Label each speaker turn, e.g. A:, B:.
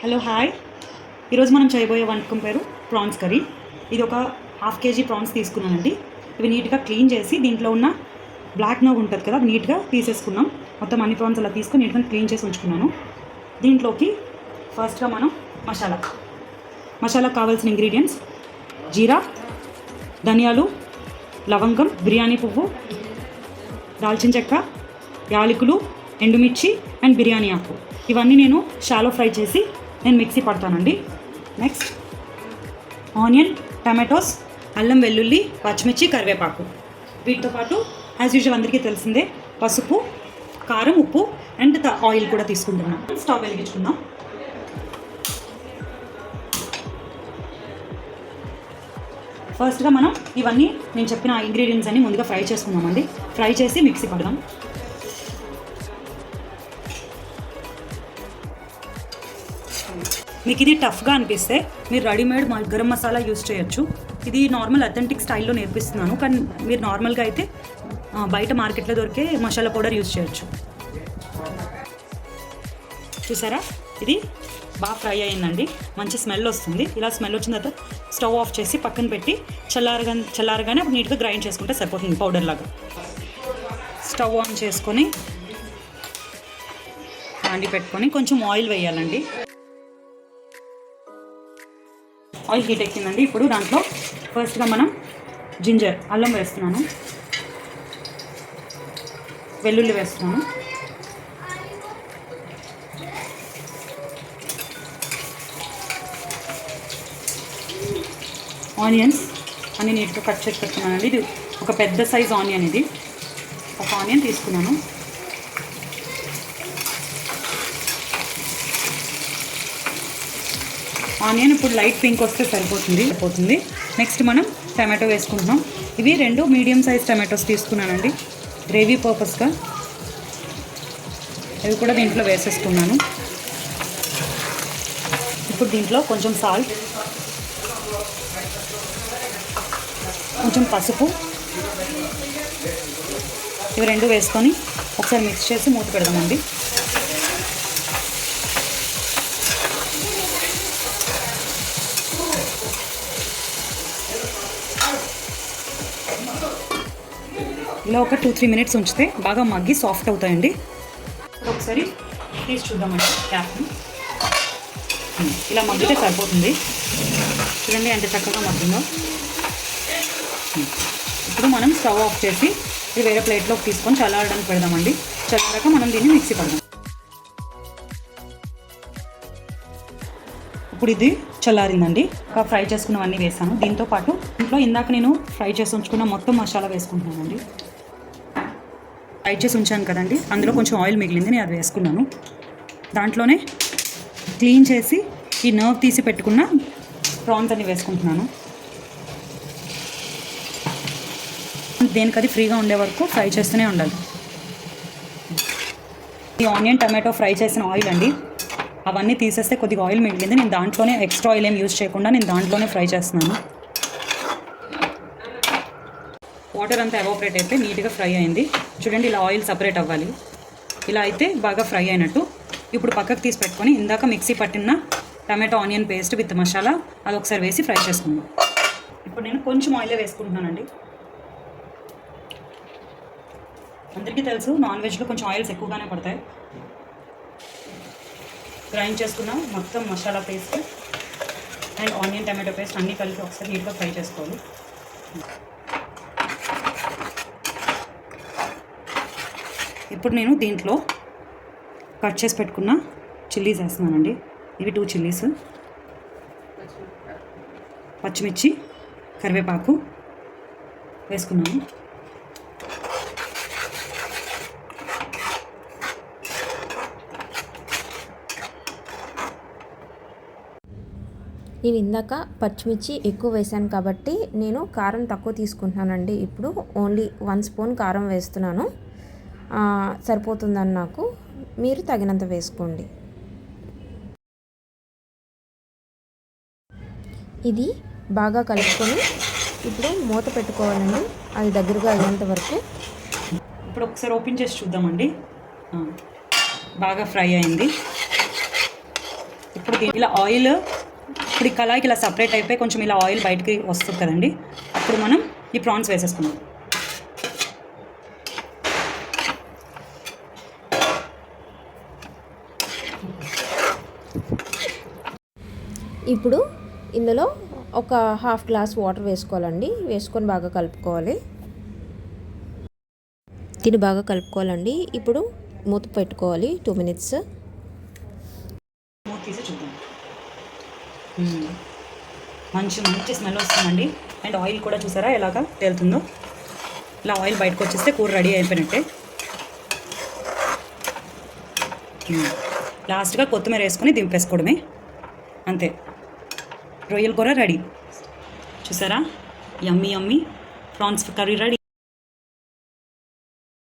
A: Hello hi ఈరోజు మనం చేయబోయే వంటకం పేరు ప్రాన్స్ కర్రీ. ఇది ఒక హాఫ్ కేజీ ప్రాన్స్ తీసుకున్నానండి. ఇవి నీట్గా క్లీన్ చేసి దీంట్లో ఉన్న బ్లాక్ నవ్ ఉంటుంది కదా అది నీట్గా తీసేసుకున్నాం. మొత్తం అన్ని ప్రాన్స్ అలా తీసుకుని నీట్గా క్లీన్ చేసి ఉంచుకున్నాను. దీంట్లోకి ఫస్ట్గా మనం మసాలా. మసాలా కావాల్సిన ఇంగ్రీడియంట్స్ జీరా ధనియాలు లవంగం బిర్యానీ పువ్వు దాల్చిన చెక్క యాలకులు ఎండుమిర్చి అండ్ బిర్యానీ ఆకు. ఇవన్నీ నేను షాలో ఫ్రై చేసి నేను మిక్సీ పడతానండి. నెక్స్ట్ ఆనియన్ టమాటోస్ అల్లం వెల్లుల్లి పచ్చిమిర్చి కరివేపాకు. వీటితో పాటు యాజ్ యూజువల్ అందరికీ తెలిసిందే పసుపు కారం ఉప్పు అండ్ త- ఆయిల్ కూడా తీసుకుంటున్నాం స్టవ్ వెలిగించుకుందాం. ఫస్ట్గా మనం ఇవన్నీ నేను చెప్పిన ఇంగ్రీడియంట్స్ అన్ని ముందుగా ఫ్రై చేసుకుందామండి. ఫ్రై చేసి మిక్సీ పడదాం. మీకు ఇది టఫ్గా అనిపిస్తే మీరు రెడీమేడ్ గరం మసాలా యూస్ చేయొచ్చు. ఇది నార్మల్ అథెంటిక్ స్టైల్లో నేర్పిస్తున్నాను. కానీ మీరు నార్మల్గా అయితే బయట మార్కెట్లో దొరికే మసాలా పౌడర్ యూస్ చేయొచ్చు. చూసారా? ఇది బాగా ఫ్రై అయిందండి. మంచి స్మెల్ వస్తుంది. ఇలా స్మెల్ వచ్చిన తర్వాత స్టవ్ ఆఫ్ చేసి పక్కన పెట్టి చల్లారగా చల్లారగానే అప్పుడు నీట్గా గ్రైండ్ చేసుకుంటే సరిపోతుంది పౌడర్ లాగా. స్టవ్ ఆన్ చేసుకొని హ్యాండి పెట్టుకొని కొంచెం ఆయిల్ వేయాలండి. ఆయిల్ హీట్ ఎక్కిందండి. ఇప్పుడు దాంట్లో ఫస్ట్గా మనం జింజర్ అల్లం వేస్తున్నాను. వెల్లుల్లి వేస్తున్నాను. ఆనియన్స్ అన్ని నీట్గా కట్ చేసి పెట్టుకున్నానండి. ఇది ఒక పెద్ద సైజ్ ఆనియన్ ఇది. ఒక ఆనియన్ తీసుకున్నాను. ఆనియన్ ఇప్పుడు లైట్ పింక్ వస్తే సరిపోతుంది. సరిపోతుంది. నెక్స్ట్ మనం టమాటో వేసుకుంటున్నాం. ఇవి రెండు మీడియం సైజ్ టమాటోస్ తీసుకున్నానండి. గ్రేవీ పర్పస్గా. ఇవి కూడా దీంట్లో వేసేసుకున్నాను. ఇప్పుడు దీంట్లో కొంచెం సాల్ట్ కొంచెం పసుపు. ఇవి రెండు వేసుకొని ఒకసారి మిక్స్ చేసి మూత పెడదామండి. ఇలా ఒక టూ త్రీ మినిట్స్ ఉంచితే బాగా మగ్గి సాఫ్ట్ అవుతాయండి. ఒకసారి తీసి చూద్దామండి క్యాప్ని ఇలా మగ్గితే సరిపోతుంది. చూడండి అంటే చక్కగా మగ్గిందో. ఇప్పుడు మనం స్టవ్ ఆఫ్ చేసి ఇది వేరే ప్లేట్లోకి తీసుకొని చల్లారడానికి పెడదామండి. చల్లారాక మనం దీన్ని మిక్సీ పడదాం. ఇప్పుడు ఇది చల్లారిందండి. ఒక ఫ్రై చేసుకున్నవన్నీ వేసాను. దీంతో పాటు ఇంట్లో ఇందాక నేను ఫ్రై చేసి ఉంచుకున్న మొత్తం మసాలా వేసుకుంటున్నానండి. ఫ్రై చేసి ఉంచాను కదండి. అందులో కొంచెం ఆయిల్ మిగిలింది నేను అది వేసుకున్నాను. దాంట్లోనే క్లీన్ చేసి ఈ నర్వ్ తీసి పెట్టుకున్న ప్రాన్స్ అన్ని వేసుకుంటున్నాను. దేనికి అది ఫ్రీగా ఉండే వరకు ఫ్రై చేస్తూనే ఉండాలి. ఈ ఆనియన్ టమాటో ఫ్రై చేసిన ఆయిల్ అండి. అవన్నీ తీసేస్తే కొద్దిగా ఆయిల్ మిగిలింది. నేను దాంట్లోనే ఎక్స్ట్రా ఆయిల్ ఏం యూజ్ చేయకుండా నేను దాంట్లోనే ఫ్రై చేస్తున్నాను. వాటర్ అంతా ఎవాపరేట్ అయితే నీట్గా ఫ్రై అయింది. చూడండి ఇలా ఆయిల్ సపరేట్ అవ్వాలి. ఇలా అయితే బాగా ఫ్రై అయినట్టు. ఇప్పుడు పక్కకు తీసి పెట్టుకొని ఇందాక మిక్సీ పట్టిన tomato onion paste with masala అది ఒకసారి వేసి ఫ్రై చేసుకుందాం. ఇప్పుడు నేను కొంచెం ఆయిలే వేసుకుంటున్నానండి. అందరికీ తెలుసు నాన్ వెజ్లో కొంచెం ఆయిల్స్ ఎక్కువగానే పడతాయి. గ్రైండ్ చేసుకున్న మొత్తం masala paste and onion tomato paste అన్నీ కలిపి ఒకసారి నీట్గా ఫ్రై చేసుకోవాలి. ఇప్పుడు నేను దీంట్లో కట్ చేసి పెట్టుకున్న చిల్లీస్ వేస్తున్నానండి ఇవి టూ చిల్లీస్ పచ్చిమిర్చి కరివేపాకు వేసుకున్నాను.
B: నేను ఇందాక పచ్చిమిర్చి ఎక్కువ వేసాను కాబట్టి నేను కారం తక్కువ తీసుకుంటున్నానండి. ఇప్పుడు ఓన్లీ వన్ స్పూన్ కారం వేస్తున్నాను. సరిపోతుందని నాకు. మీరు తగినంత వేసుకోండి. ఇది బాగా కలుపుకొని ఇప్పుడు మూత పెట్టుకోవాలండి. అది దగ్గరగా అయ్యేంత వరకు.
A: ఇప్పుడు ఒకసారి ఓపెన్ చేసి చూద్దామండి. బాగా ఫ్రై అయింది. ఇప్పుడు ఇలా ఆయిల్ ఇప్పుడు ఈ కళాయికి ఇలా సపరేట్ అయిపోయి కొంచెం ఇలా ఆయిల్ బయటికి వస్తుంది కదండి. అప్పుడు మనం ఈ ప్రాన్స్ వేసేసుకుందాం.
B: ఇప్పుడు ఇందులో ఒక హాఫ్ గ్లాస్ వాటర్ వేసుకోవాలండి. వేసుకొని బాగా కలుపుకోవాలి. దీన్ని బాగా కలుపుకోవాలండి. ఇప్పుడు మూత పెట్టుకోవాలి. టూ మినిట్స్
A: మూత తీసి చూద్దాం. మంచి మంచి స్మెల్ వస్తుందండి. అండ్ ఆయిల్ కూడా చూసారా ఎలాగా తేలుతుందో? ఇలా ఆయిల్ బయటకు వచ్చేస్తే కూర రెడీ అయిపోయినట్టే. లాస్ట్గా కొత్తిమీర వేసుకొని దింపేసుకోవడమే. అంతే. రొయ్యల కూర రెడీ. చూసారా? Yummy yummy prawns curry ready.